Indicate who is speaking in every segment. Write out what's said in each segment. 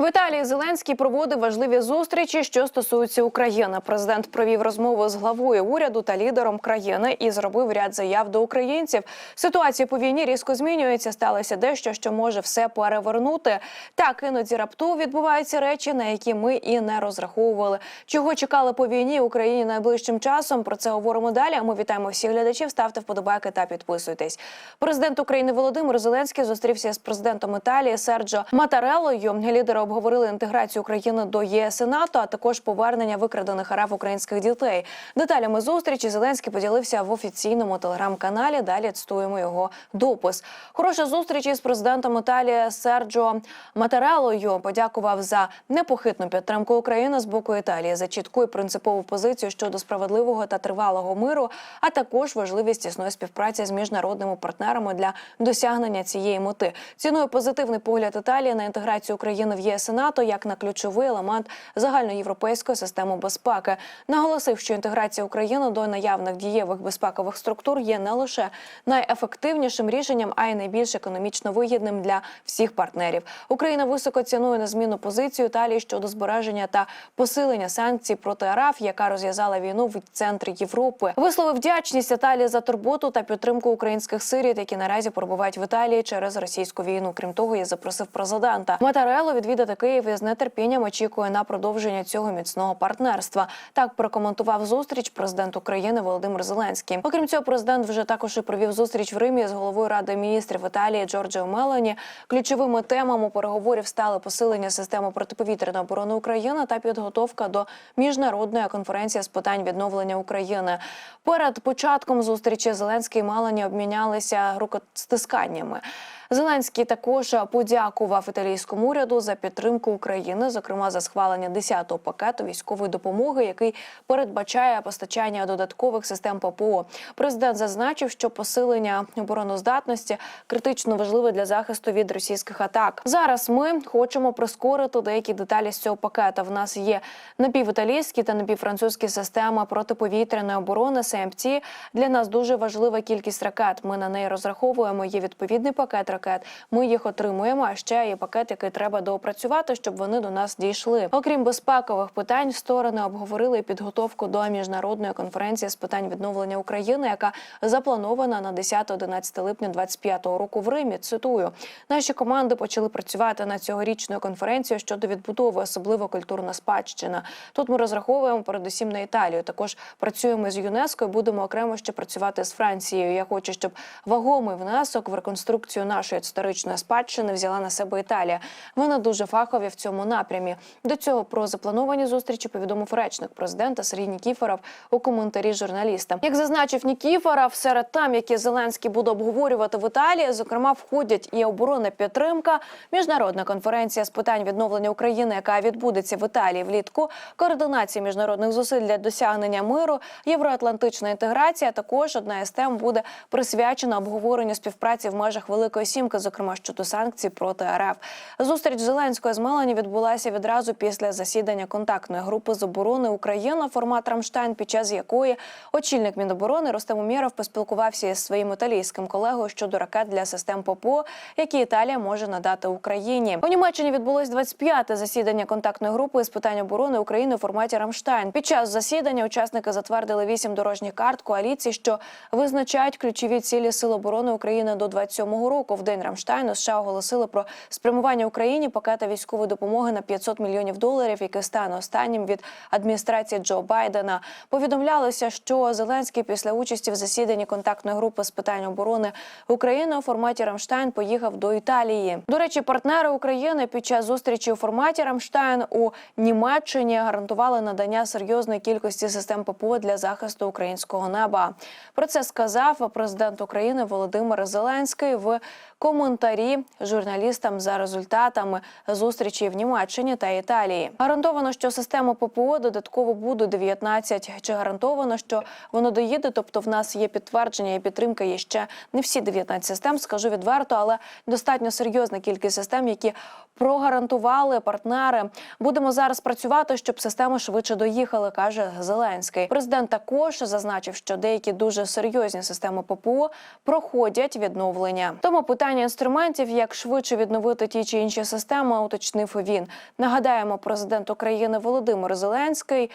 Speaker 1: В Італії Зеленський проводив важливі зустрічі, що стосуються України. Президент провів розмову з главою уряду та лідером країни і зробив ряд заяв до українців. Ситуація по війні різко змінюється. Сталося дещо, що може все перевернути. Так іноді раптово відбуваються речі, на які ми і не розраховували. Чого чекали по війні Україні найближчим часом? Про це говоримо далі. Ми вітаємо всіх глядачів. Ставте вподобайки та підписуйтесь. Президент України Володимир Зеленський зустрівся з президентом Італії Серджо Матареллою. Лідери обговорили інтеграцію України до ЄС і НАТО, а також повернення викрадених РФ українських дітей. Деталями зустрічі Зеленський поділився в офіційному телеграм-каналі. Далі цитуємо його допис. Хороша зустріч із президентом Італії Серджо Матареллою подякував за непохитну підтримку України з боку Італії за чітку і принципову позицію щодо справедливого та тривалого миру, а також важливість тісної співпраці з міжнародними партнерами для досягнення цієї мети. Цінує позитивний погляд Італії на інтеграцію України в ЄС і НАТО як на ключовий елемент загальноєвропейської системи безпеки. Наголосив, що інтеграція України до наявних дієвих безпекових структур є не лише найефективнішим рішенням, а й найбільш економічно вигідним для всіх партнерів. Україна високо цінує незмінну позицію Італії щодо збереження та посилення санкцій проти РФ, яка розв'язала війну в центрі Європи. Висловив вдячність Італії за турботу та підтримку українських сиріт, які наразі перебувають в Італії через російську війну. Крім того, я запросив президента Матарело відвідати Київ і з нетерпінням очікує на продовження цього міцного партнерства. Так прокоментував зустріч президент України Володимир Зеленський. Окрім цього, президент вже також і провів зустріч в Римі з головою ради міністрів Італії Джорджіо Мелані. Ключовими темами переговорів стали посилення системи протиповітряної оборони України та підготовка до міжнародної конференції з питань відновлення України. Перед початком зустрічі Зеленський і Мелані обмінялися рукостисканнями. Зеленський також подякував італійському уряду за підтримку України, зокрема за схвалення 10-го пакету військової допомоги, який передбачає постачання додаткових систем ППО. Президент зазначив, що посилення обороноздатності критично важливе для захисту від російських атак. Зараз ми хочемо прискорити деякі деталі з цього пакета. В нас є напівіталійські та напівфранцузькі системи протиповітряної оборони СМЦ. Для нас дуже важлива кількість ракет. Ми на неї розраховуємо. Є відповідний пакет ракет. Ми їх отримуємо. А ще є пакет, який треба доопрацювати, щоб вони до нас дійшли. Окрім безпекових питань, сторони обговорили підготовку до міжнародної конференції з питань відновлення України, яка запланована на 10-11 липня 2025 року в Римі. Цитую, наші команди почали працювати над цьогорічною конференцією щодо відбудови, особливо культурна спадщина. Тут ми розраховуємо передусім на Італію. Також працюємо з ЮНЕСКО і будемо окремо ще працювати з Францією. Я хочу, щоб вагомий внесок в реконструкцію нашої історичної спадщини взяла на себе Італія. Вони дуже фахові в цьому напрямі. До цього про заплановані зустрічі повідомив речник президента Сергій Нікіфоров у коментарі журналістам. Як зазначив Нікіфоров, серед там, які Зеленський буде обговорювати в Італії, зокрема входять і оборонна підтримка, міжнародна конференція з питань відновлення України, яка відбудеться в Італії влітку, координація міжнародних зусиль для досягнення миру, євроатлантична інтеграція. Також одна із тем буде присвячена обговоренню співпраці в межах Великої Сімки, зокрема щодо санкцій проти РФ. Зустріч Зеленського з Мелані відбулася відразу після засідання контактної групи з оборони Україна формат Рамштайн, під час якої очільник Міноборони Ростем Умєров поспілкувався із своїм італійським колегою щодо ракет для систем ППО, які Італія може надати Україні. У Німеччині відбулось 25-те засідання контактної групи з питань оборони України у форматі Рамштайн. Під час засідання учасники затвердили вісім дорожніх карт коаліції, що визначають ключові цілі Сил оборони України до 27-го року. В день Рамштайну США оголосили про спрямування Україні пакета військової допомоги на 500 мільйонів доларів, який стане останнім від адміністрації Джо Байдена. Повідомлялося, що Зеленський після участі в засіданні контактної групи з питань оборони України у форматі Рамштайн поїхав до Італії. До речі, партнери України під час зустрічі у форматі Рамштайн у Німеччині гарантували надання серйозної кількості систем ППО для захисту українського неба. Про це сказав президент України Володимир Зеленський в коментарі журналістам за результатами зустрічі в Німеччині та Італії. Гарантовано, що система ППО додатково буде 19. Чи гарантовано, що воно доїде? Тобто, в нас є підтвердження і підтримка. Є ще не всі 19 систем. Скажу відверто, але достатньо серйозна кількість систем, які прогарантували партнери. Будемо зараз працювати, щоб системи швидше доїхали, каже Зеленський. Президент також зазначив, що деякі дуже серйозні системи ППО проходять відновлення. Тому питання використання інструментів, як швидше відновити ті чи інші системи, уточнив він. Нагадаємо, президент України Володимир Зеленський.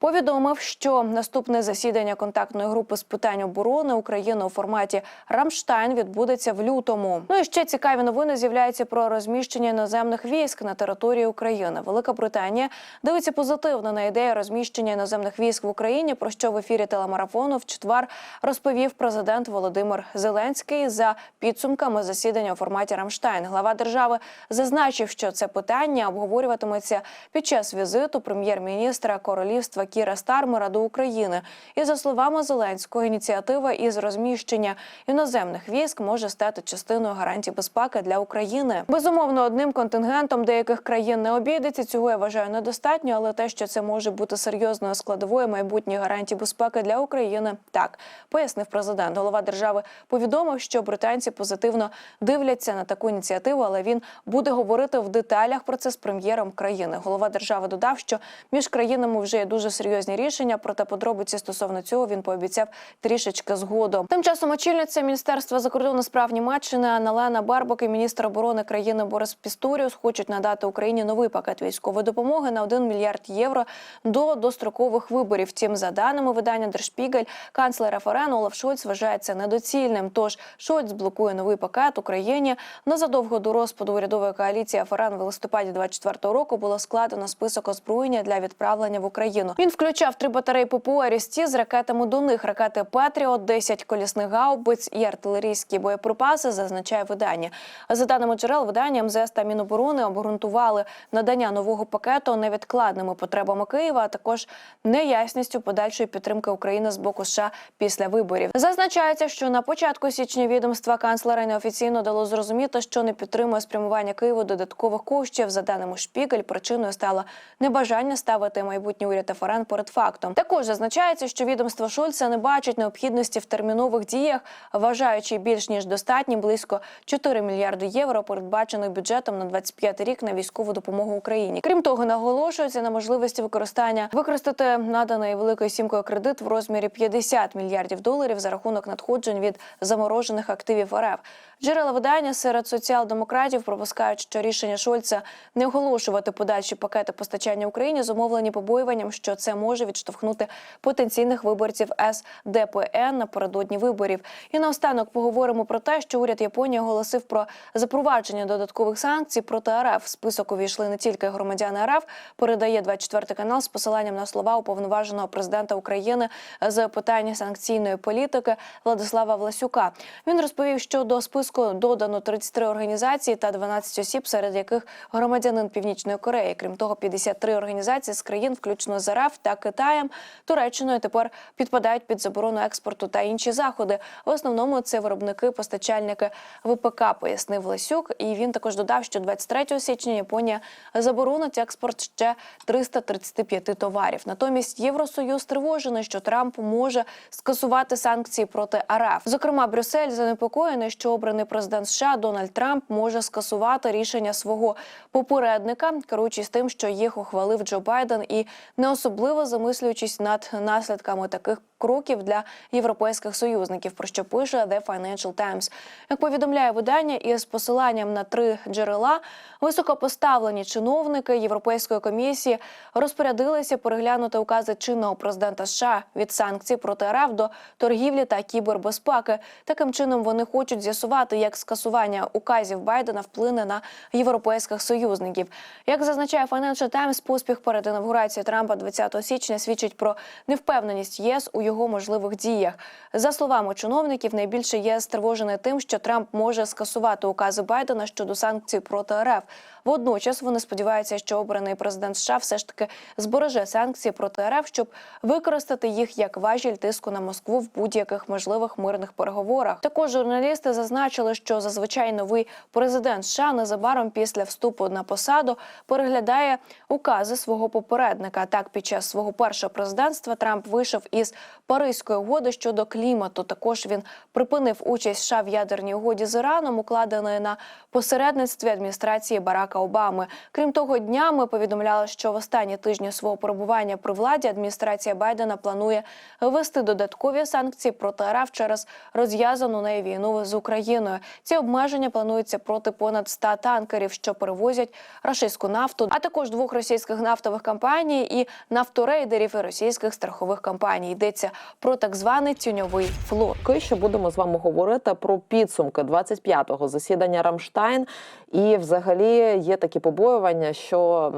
Speaker 1: Повідомив, що наступне засідання контактної групи з питань оборони України у форматі Рамштайн відбудеться в лютому. Ну і ще цікаві новини з'являються про розміщення іноземних військ на території України. Велика Британія дивиться позитивно на ідею розміщення іноземних військ в Україні. Про що в ефірі телемарафону в четвер розповів президент Володимир Зеленський за підсумками засідання у форматі Рамштайн. Глава держави зазначив, що це питання обговорюватиметься під час візиту прем'єр-міністра королівства Кіра Стармера до України. І за словами Зеленського, ініціатива із розміщення іноземних військ може стати частиною гарантій безпеки для України. Безумовно, одним контингентом деяких країн не обійдеться. Цього я вважаю недостатньо, але те, що це може бути серйозною складовою майбутніх гарантій безпеки для України, так пояснив президент. Голова держави повідомив, що британці позитивно дивляться на таку ініціативу, але він буде говорити в деталях про це з прем'єром країни. Голова держави додав, що між країнами вже є дуже серйозні рішення. Проте подробиці стосовно цього він пообіцяв трішечки згодом. Тим часом очільниця міністерства закордонних справ Німеччини Налена Барбок і міністр оборони країни Борис Пісторіус хочуть надати Україні новий пакет військової допомоги на 1 мільярд євро до дострокових виборів. Втім, за даними видання Держпігель, канцлер ФРН Олаф Шольц вважає це недоцільним. Тож Шольц блокує новий пакет Україні. Незадовго до розпаду урядової коаліції ФРН в листопаді 24 року було складено список озброєння для відправлення в Україну. Він включав три батареї ППО «Арісті» з ракетами до них, ракети Петріот, 10 колісних гаубиць і артилерійські боєприпаси. Зазначає видання. За даними джерел, видання МЗС та Міноборони обґрунтували надання нового пакету невідкладними потребами Києва, а також неясністю подальшої підтримки України з боку США після виборів. Зазначається, що на початку січня відомства канцлера неофіційно дало зрозуміти, що не підтримує спрямування Києву додаткових коштів. За даними Шпігель, причиною стало небажання ставити майбутній уряд ФРН перед фактом. Також зазначається, що відомство Шольца не бачить необхідності в термінових діях, вважаючи більш ніж достатні близько 4 мільярди євро, передбачених бюджетом на 25 рік на військову допомогу Україні. Крім того, наголошується на можливості використання використати наданий великою сімкою кредит в розмірі 50 мільярдів доларів за рахунок надходжень від заморожених активів РФ. Джерела видання серед соціал-демократів пропускають, що рішення Шольца не оголошувати подальші пакети постачання Україні зумовлені побоюванням, що це може відштовхнути потенційних виборців СДПН напередодні виборів. І наостанок поговоримо про те, що уряд Японії оголосив про запровадження додаткових санкцій проти РФ. Список увійшли не тільки громадяни РФ. Передає 24 канал з посиланням на слова уповноваженого президента України з питань санкційної політики Владислава Власюка. Він розповів, що до списку додано 33 організації та 12 осіб, серед яких громадянин Північної Кореї. Крім того, 53 організації з країн, включно з РФ та Китаєм, Туреччиною, тепер підпадають під заборону експорту та інші заходи. В основному це виробники, постачальники ВПК, пояснив Лесюк. І він також додав, що 23 січня Японія заборонить експорт ще 335 товарів. Натомість Євросоюз тривожений, що Трамп може скасувати санкції проти РФ. Зокрема, Брюссель занепокоєний, що обраний президент США Дональд Трамп може скасувати рішення свого попередника, керуючись тим, що їх ухвалив Джо Байден, і не особливо замислюючись над наслідками таких кроків для європейських союзників. Про що пише The Financial Times. Як повідомляє видання, із посиланням на три джерела високопоставлені чиновники Європейської комісії розпорядилися переглянути укази чинного президента США від санкцій проти РФ до торгівлі та кібербезпеки. Таким чином вони хочуть з'ясувати, як скасування указів Байдена вплине на європейських союзників. Як зазначає Financial Times, поспіх перед інавгурацією Трампа 20 січня свідчить про невпевненість ЄС у його можливих діях. За словами чиновників, найбільше ЄС стривожений тим, що Трамп може скасувати укази Байдена щодо санкцій проти РФ. Водночас вони сподіваються, що обраний президент США все ж таки збереже санкції проти РФ, щоб використати їх як важіль тиску на Москву в будь-яких можливих мирних переговорах. Також журналісти зазначили, що зазвичай новий президент США незабаром після вступу на посаду переглядає укази свого попередника. Так, під час свого першого президентства Трамп вийшов із Паризької угоди щодо клімату. Також він припинив участь США в ядерній угоді з Іраном, укладеної на посередництві адміністрації Барака Обами. Крім того, днями повідомляли, що в останні тижні свого перебування при владі адміністрація Байдена планує ввести додаткові санкції проти РФ через розв'язану нею війну з Україною. Ці обмеження плануються проти понад 100 танкерів, що перевозять рашистську нафту, а також двох російських нафтових компаній і нафторейдерів і російських страхових компаній. Йдеться про так званий тюньовий флот.
Speaker 2: Поки що будемо з вами говорити про підсумки 25-го засідання Рамштайн. І, взагалі, є такі побоювання, що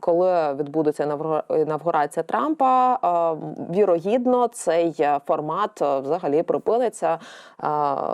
Speaker 2: коли відбудеться інавгура- інавгурація Трампа, вірогідно цей формат взагалі припиниться.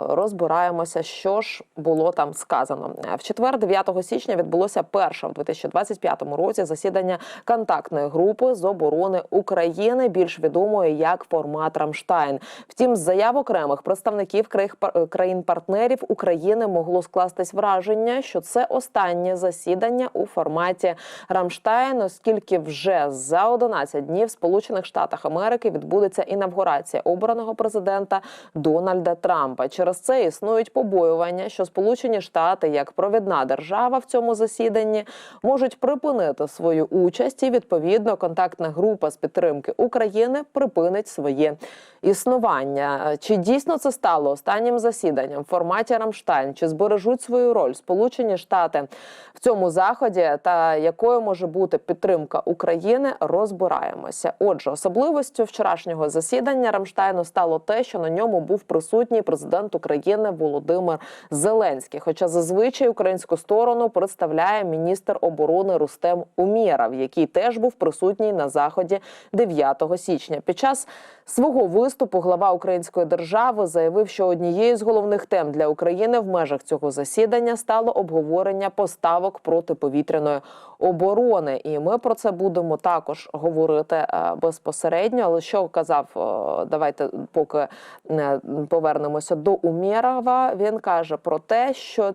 Speaker 2: Розбираємося, що ж було там сказано. В четвер, 9 січня, відбулося перше в 2025 році засідання контактної групи з оборони України, більш відомої як формат Рамштайн. Втім, з заяв окремих представників країх- країн-партнерів України могло скластись враження, що це останнє засідання у форматі Рамштайн, оскільки вже за 11 днів в Сполучених Штатах Америки відбудеться інавгурація обраного президента Дональда Трампа. Через це існують побоювання, що Сполучені Штати, як провідна держава в цьому засіданні, можуть припинити свою участь, і відповідно контактна група з підтримки України припинить своє існування. Чи дійсно це стало останнім засіданням в форматі Рамштайн? Чи збережуть свою роль Сполучені Штати в цьому заході? Та якою може бути підтримка України? Розбираємося. Отже, особливостю вчорашнього засідання Рамштайну стало те, що на ньому був присутній президент України Володимир Зеленський. Хоча зазвичай українську сторону представляє міністр оборони Рустем Умєров, який теж був присутній на заході 9 січня. Під час свого виступу глава української держави заявив, що однією з головних тем для України в межах цього засідання стало обговорення поставок протиповітряної оборони. І ми про це будемо також говорити е, безпосередньо. Але що казав, е, давайте поки е, повернемося до Умєрова. Він каже про те, що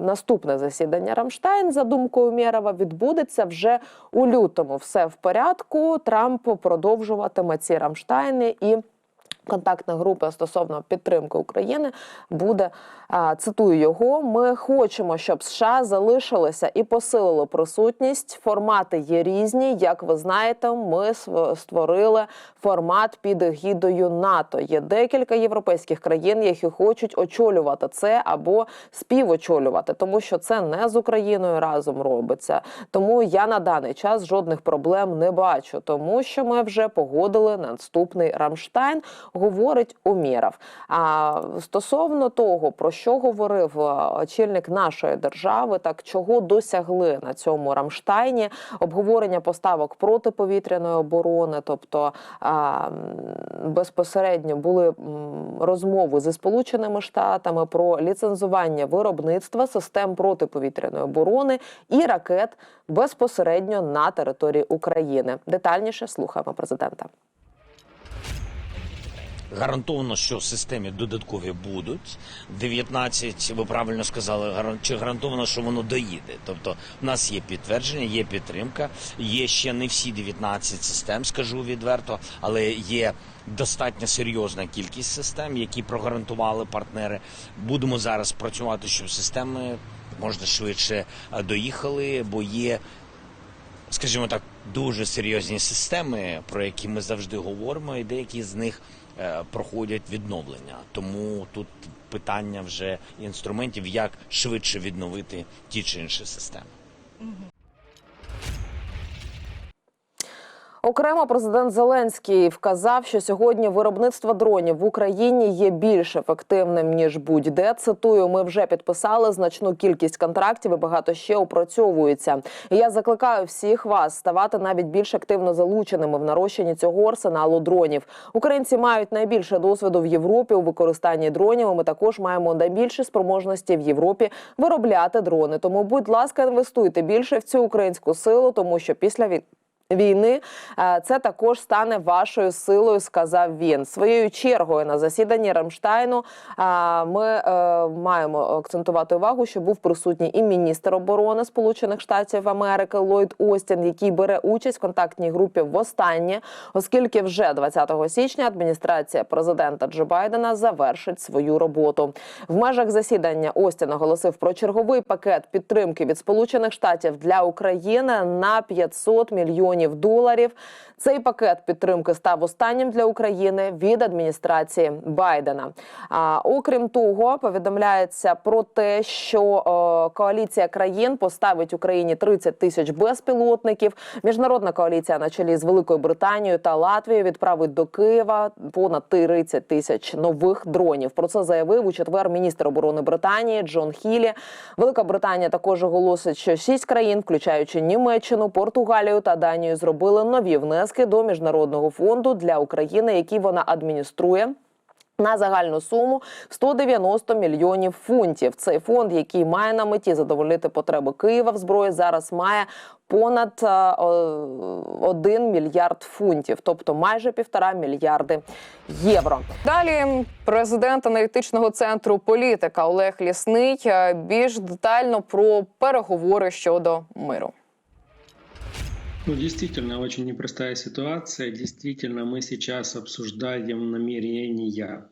Speaker 2: наступне засідання Рамштайн, за думкою Мєрова, відбудеться вже у лютому. Все в порядку. Трамп продовжуватиме ці Рамштайни і. Контактна група стосовно підтримки України буде цитую його. Ми хочемо, щоб США залишилися і посилили присутність. Формати є різні. Як ви знаєте, ми створили формат під егідою НАТО. Є декілька європейських країн, які хочуть очолювати це або співочолювати, тому що це не з Україною разом робиться. Тому я на даний час жодних проблем не бачу, тому що ми вже погодили наступний Рамштайн говорить Умєров. А стосовно того, про що говорив е, очільник нашої держави, так чого досягли на цьому Рамштайні, обговорення поставок протиповітряної оборони, тобто а, безпосередньо були розмови зі Сполученими Штатами про ліцензування виробництва систем протиповітряної оборони і ракет безпосередньо на території України. Детальніше слухаємо президента.
Speaker 3: Гарантовано, що в системі додаткові будуть. 19, ви правильно сказали, чи гарантовано, що воно доїде. Тобто, в нас є підтвердження, є підтримка, є ще не всі 19 систем, скажу відверто, але є достатньо серйозна кількість систем, які прогарантували партнери. Будемо зараз працювати, щоб системи можна швидше доїхали, бо є скажімо так, дуже серйозні системи, про які ми завжди говоримо, і деякі з них проходять відновлення. Тому тут питання вже інструментів, як швидше відновити ті чи інші системи.
Speaker 2: Окремо президент Зеленський вказав, що сьогодні виробництво дронів в Україні є більш ефективним ніж будь-де. Цитую, ми вже підписали значну кількість контрактів і багато ще опрацьовується. Я закликаю всіх вас ставати навіть більш активно залученими в нарощенні цього арсеналу дронів. Українці мають найбільше досвіду в Європі у використанні дронів. Ми також маємо найбільші спроможності в Європі виробляти дрони. Тому, будь ласка, інвестуйте більше в цю українську силу, тому що після війни війни. Е, Це також стане вашою силою, сказав він. Своєю чергою на засіданні Рамштайну е, ми е, маємо акцентувати увагу, що був присутній і міністр оборони Сполучених Штатів Америки Ллойд Остін, який бере участь в контактній групі востаннє, оскільки вже 20 січня адміністрація президента Джо Байдена завершить свою роботу. В межах засідання Остін оголосив про черговий пакет підтримки від Сполучених Штатів для України на 500 мільйонів доларів. Цей пакет підтримки став останнім для України від адміністрації Байдена. А окрім того, повідомляється про те, що е, коаліція країн поставить Україні 30 тисяч безпілотників. Міжнародна коаліція на чолі з Великою Британією та Латвією відправить до Києва понад 30 тисяч нових дронів. Про це заявив у четвер міністр оборони Британії Джон Хілі. Велика Британія також оголосить, що шість країн, включаючи Німеччину, Португалію та Данію, зробили нові внески до міжнародного фонду для України, який вона адмініструє. На загальну суму 190 мільйонів фунтів. Цей фонд, який має на меті задовольнити потреби Києва в зброї, зараз має понад е, 1 мільярд фунтів, тобто майже півтора мільярди євро.
Speaker 1: Далі президент аналітичного центру політика Олег Лісний е, більш детально про переговори щодо миру.
Speaker 4: Ну, действительно, очень непростая ситуация. Действительно, мы сейчас обсуждаем намерения.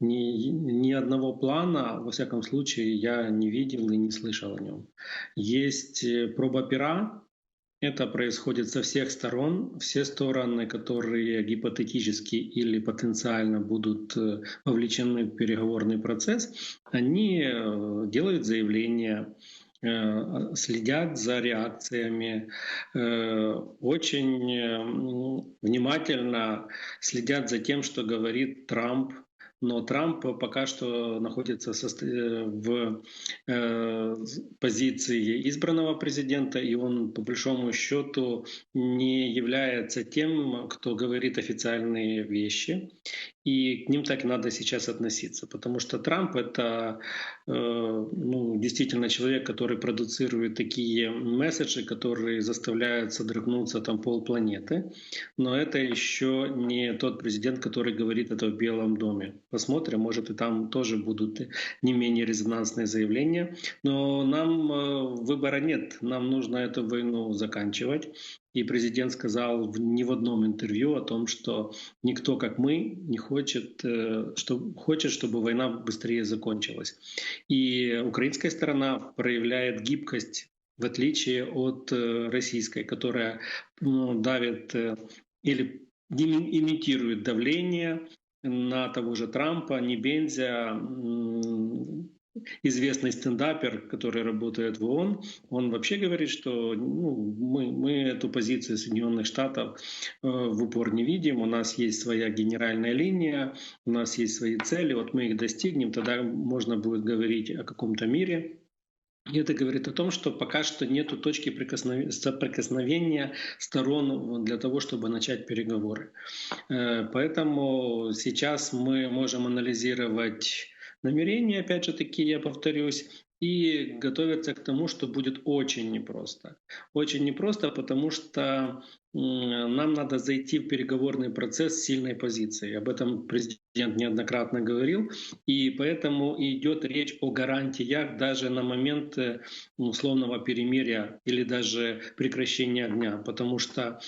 Speaker 4: Ни, ни одного плана, во всяком случае, я не видел и не слышал о нем. Есть э, проба пера, это происходит со всех сторон. Все стороны, которые гипотетически или потенциально будут э, вовлечены в переговорный процесс, они э, делают заявления, э, следят за реакциями, э, очень э, внимательно следят за тем, что говорит Трамп. Но Трамп пока что находится э, в э, позиции избранного президента, и он по большому счету не является тем, кто говорит официальные вещи. И к ним так надо сейчас относиться, потому что Трамп это э, ну, действительно человек, который продуцирует такие месседжи, которые заставляют содрогнуться там полпланеты. Но это еще не тот президент, который говорит это в Белом доме. Посмотрим, может и там тоже будут не менее резонансные заявления. Но нам э, выбора нет, нам нужно эту войну заканчивать. И президент сказал в, не в одном интервью о том, что никто, как мы, не хочет, э, что, хочет, чтобы война быстрее закончилась. И украинская сторона проявляет гибкость в отличие от э, российской, которая ну, давит э, или ими- имитирует давление на того же Трампа, не Бензя, м, известный стендапер, который работает в ООН, он вообще говорит, что ну, мы, мы эту позицию Соединенных Штатов э, в упор не видим, у нас есть своя генеральная линия, у нас есть свои цели, вот мы их достигнем, тогда можно будет говорить о каком-то мире. И это говорит о том, что пока что нет точки прикосновения, соприкосновения сторон для того, чтобы начать переговоры. Э, Поэтому сейчас мы можем анализировать намерения, опять же таки, я повторюсь, и готовиться к тому, что будет очень непросто. Очень непросто, потому что нам надо зайти в переговорный процесс с сильной позицией. Об этом президент неоднократно говорил. И поэтому идет речь о гарантиях даже на момент э, условного перемирия или даже прекращения огня. Потому что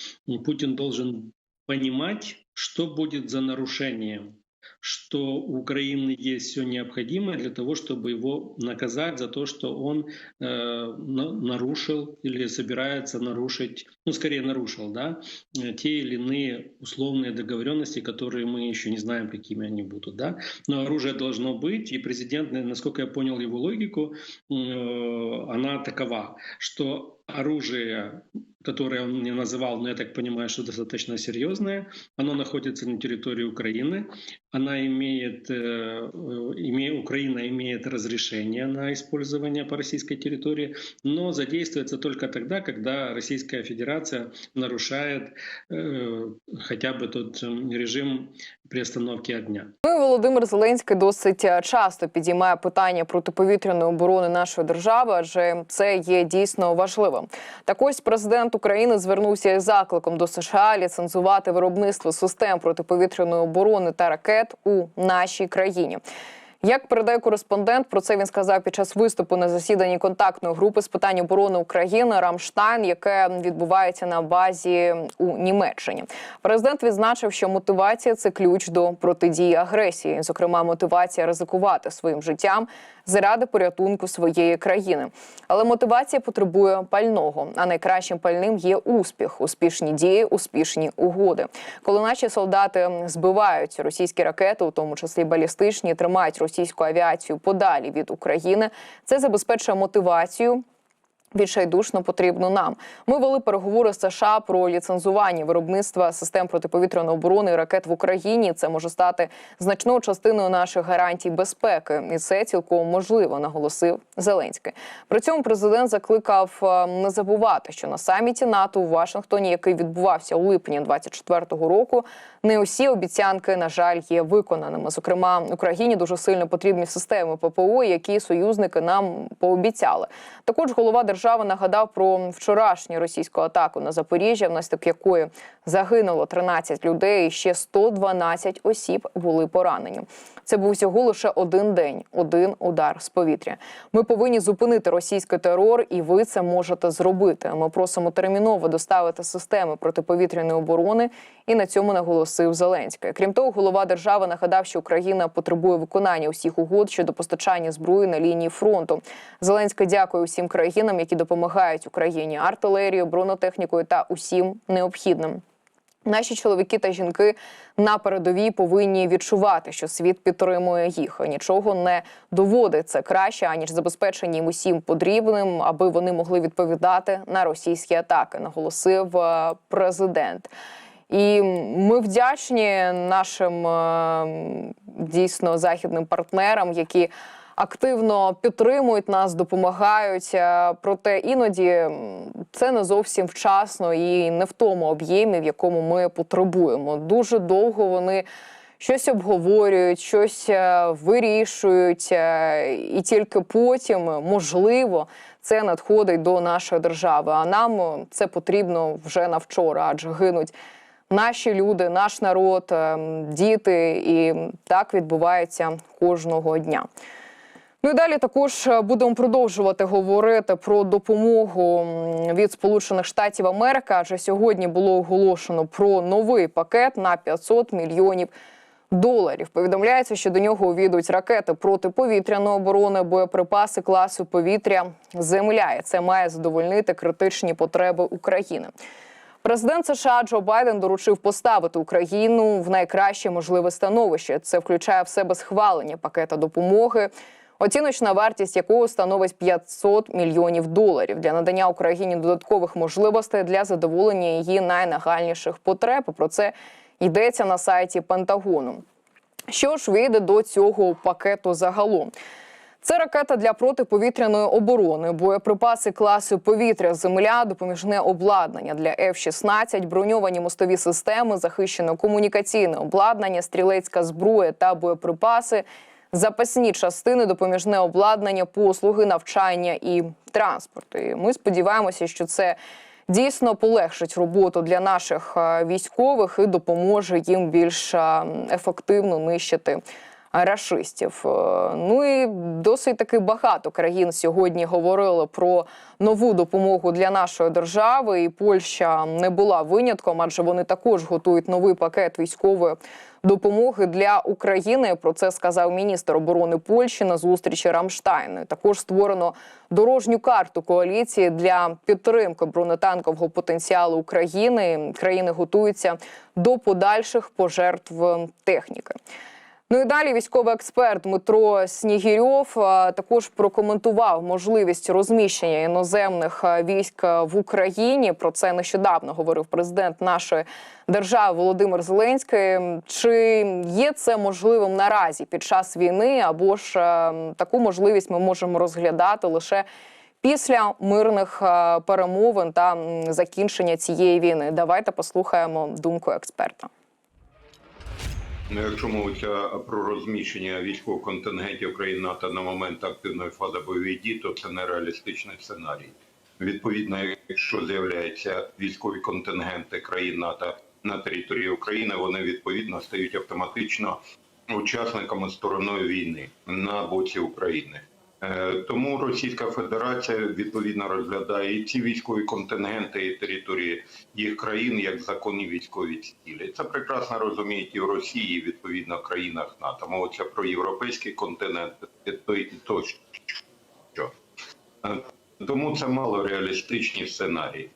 Speaker 4: Путин должен понимать, что будет за нарушением что у Украины есть все необходимое для того, чтобы его наказать за то, что он э, на- нарушил или собирается нарушить, ну скорее нарушил, да, э, те или иные условные договоренности, которые мы еще не знаем, какими они будут, да. Но оружие должно быть, и президент, на- насколько я понял его логику, э, она такова, что оружие, которое он мне называл, но я так понимаю, что достаточно серьезное, оно находится на территории Украины, она имеет, э, э, име- Украина имеет разрешение на использование по российской территории, но задействуется только тогда, когда Российская Федерация нарушает э, хотя бы тот э, режим приостановки огня.
Speaker 5: Ну і Володимир Зеленський досить е, часто підіймає питання протиповітряної оборони нашої держави, адже це є дійсно важливим. Так ось президент України звернувся із закликом до США ліцензувати виробництво систем протиповітряної оборони та ракет у нашій країні. Як передає кореспондент, про це він сказав під час виступу на засіданні контактної групи з питань оборони України Рамштайн, яке відбувається на базі у Німеччині. Президент відзначив, що мотивація це ключ до протидії агресії, зокрема, мотивація ризикувати своїм життям заради порятунку своєї країни. Але мотивація потребує пального. А найкращим пальним є успіх, успішні дії, успішні угоди. Коли наші солдати збивають російські ракети, у тому числі балістичні, тримають російську авіацію подалі від України, це забезпечує мотивацію відчайдушно потрібно нам. Ми вели переговори з США про ліцензування виробництва систем протиповітряної оборони і ракет в Україні. Це може стати значною частиною наших гарантій безпеки, і це цілком можливо, наголосив Зеленський. При цьому президент закликав е, не забувати, що на саміті НАТО у Вашингтоні, який відбувався у липні 24-го року, не усі обіцянки, на жаль, є виконаними. Зокрема, Україні дуже сильно потрібні системи ППО, які союзники нам пообіцяли. Також голова держави нагадав про вчорашню російську атаку на Запоріжжя, внаслідок якої загинуло 13 людей, і ще 112 осіб були поранені. Це був всього лише один день, один удар з повітря. Ми повинні зупинити російський терор, і ви це можете зробити. Ми просимо терміново доставити системи протиповітряної оборони, і на цьому наголосив Зеленський. Крім того, голова держави нагадав, що Україна потребує виконання усіх угод щодо постачання зброї на лінії фронту. Зеленський дякує усім країнам, які допомагають Україні артилерією, бронетехнікою та усім необхідним. Наші чоловіки та жінки на передовій повинні відчувати, що світ підтримує їх. Нічого не доводить це краще, аніж забезпечення їм усім потрібним, аби вони могли відповідати на російські атаки, наголосив е, президент. І ми вдячні нашим е, дійсно західним партнерам, які активно підтримують нас, допомагають. Е, Проте іноді це не зовсім вчасно і не в тому об'ємі, в якому ми потребуємо. Дуже довго вони. Щось обговорюють, щось е, вирішують, е, і тільки потім, можливо, це надходить до нашої держави. А нам це потрібно вже на вчора, адже гинуть наші люди, наш народ, е, діти, і так відбувається кожного дня. Ну і далі також е, будемо продовжувати говорити про допомогу від Сполучених Штатів Америки. Адже сьогодні було оголошено про новий пакет на 500 мільйонів доларів. Повідомляється, що до нього увійдуть ракети протиповітряної оборони, боєприпаси класу повітря Земля. І це має задовольнити критичні потреби України. Президент США Джо Байден доручив поставити Україну в найкраще можливе становище. Це включає в себе схвалення пакета допомоги, оціночна вартість якого становить 500 мільйонів доларів для надання Україні додаткових можливостей для задоволення її найнагальніших потреб. Про це йдеться на сайті Пентагону. Що ж вийде до цього пакету загалом? Це ракета для протиповітряної оборони, боєприпаси класу повітря, земля, допоміжне обладнання для F-16, броньовані мостові системи, захищене комунікаційне обладнання, стрілецька зброя та боєприпаси, запасні частини, допоміжне обладнання, послуги, навчання і транспорт. І ми сподіваємося, що це дійсно полегшить роботу для наших е, військових і допоможе їм більш е, ефективно нищити рашистів. Е, Ну і досить таки багато країн сьогодні говорили про нову допомогу для нашої держави. І Польща не була винятком, адже вони також готують новий пакет військової допомоги для України. Про це сказав міністр оборони Польщі на зустрічі Рамштайн. Також створено дорожню карту коаліції для підтримки бронетанкового потенціалу України. Країни готуються до подальших пожертв техніки. Ну і далі військовий експерт Дмитро Снігірьов також прокоментував можливість розміщення іноземних військ в Україні. Про це нещодавно говорив президент нашої держави Володимир Зеленський. Чи є це можливим наразі під час війни, або ж таку можливість ми можемо розглядати лише після мирних перемовин та закінчення цієї війни? Давайте послухаємо думку експерта.
Speaker 6: Ну, якщо мовиться про розміщення військових контингентів країн НАТО на момент активної фази бойових дій, то це нереалістичний сценарій. Відповідно, якщо з'являються військові контингенти країн НАТО на території України, вони відповідно стають автоматично учасниками стороною війни на боці України. Е, Тому Російська Федерація відповідно розглядає і ці військові контингенти і території їх країн як законні військові цілі. Це прекрасно розуміють і в Росії, і відповідно в країнах НАТО. Мовиться про європейський континент і то тощо. Е, Тому це мало реалістичні сценарії.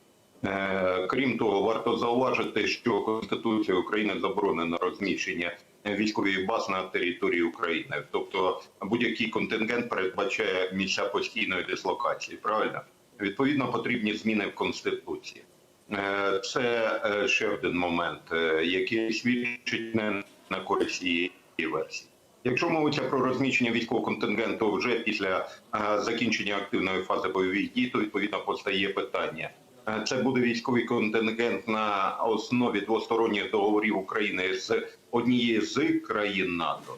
Speaker 6: Е, Крім того, варто зауважити, що Конституція України заборонена розміщення військових баз на території України. Тобто будь-який контингент передбачає місця постійної дислокації. Правильно? Відповідно, потрібні зміни в Конституції. Е, Це е, ще один момент, е, який свідчить не на користь цієї версії. Якщо мовиться про розміщення військового контингенту вже після закінчення активної фази бойових дій, то відповідно постає питання. Е, Це буде військовий контингент на основі двосторонніх договорів України з однією з країн НАТО.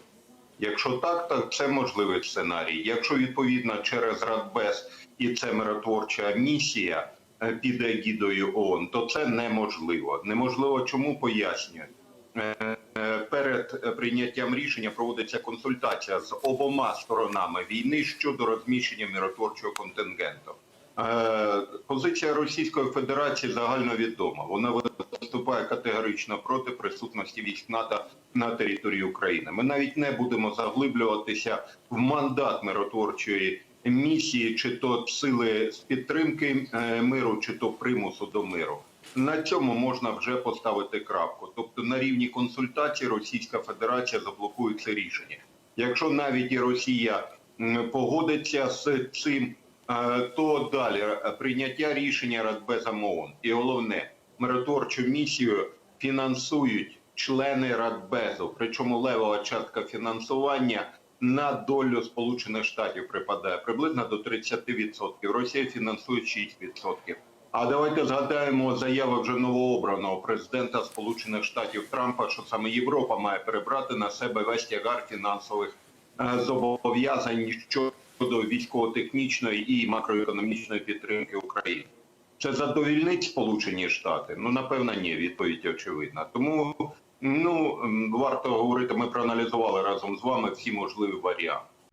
Speaker 6: Якщо так, то це можливий сценарій. Якщо відповідно через Радбез і це миротворча місія е, під егідою ООН, то це неможливо. Неможливо чому пояснюю. Е, Перед прийняттям рішення проводиться консультація з обома сторонами війни щодо розміщення миротворчого контингенту. Е, Позиція Російської Федерації загальновідома. Вона виступає категорично проти присутності військ НАТО на території України. Ми навіть не будемо заглиблюватися в мандат миротворчої місії, чи то сили з підтримки е, миру, чи то примусу до миру. На цьому можна вже поставити крапку. Тобто на рівні консультацій Російська Федерація заблокує це рішення. Якщо навіть і Росія погодиться з цим, то далі е, прийняття рішення Радбезом ООН. І головне, миротворчу місію фінансують члени Радбезу. Причому левова частка фінансування на долю Сполучених Штатів припадає приблизно до 30%. Росія фінансує 6%. А давайте згадаємо заяви вже новообраного президента Сполучених Штатів Трампа, що саме Європа має перебрати на себе весь тягар фінансових е, зобов'язань щодо військово-технічної і макроекономічної підтримки України. Це задовільнить Сполучені Штати? Ну напевно, ні. Відповідь очевидна. Тому ну варто говорити. Ми проаналізували разом з вами всі можливі варіанти.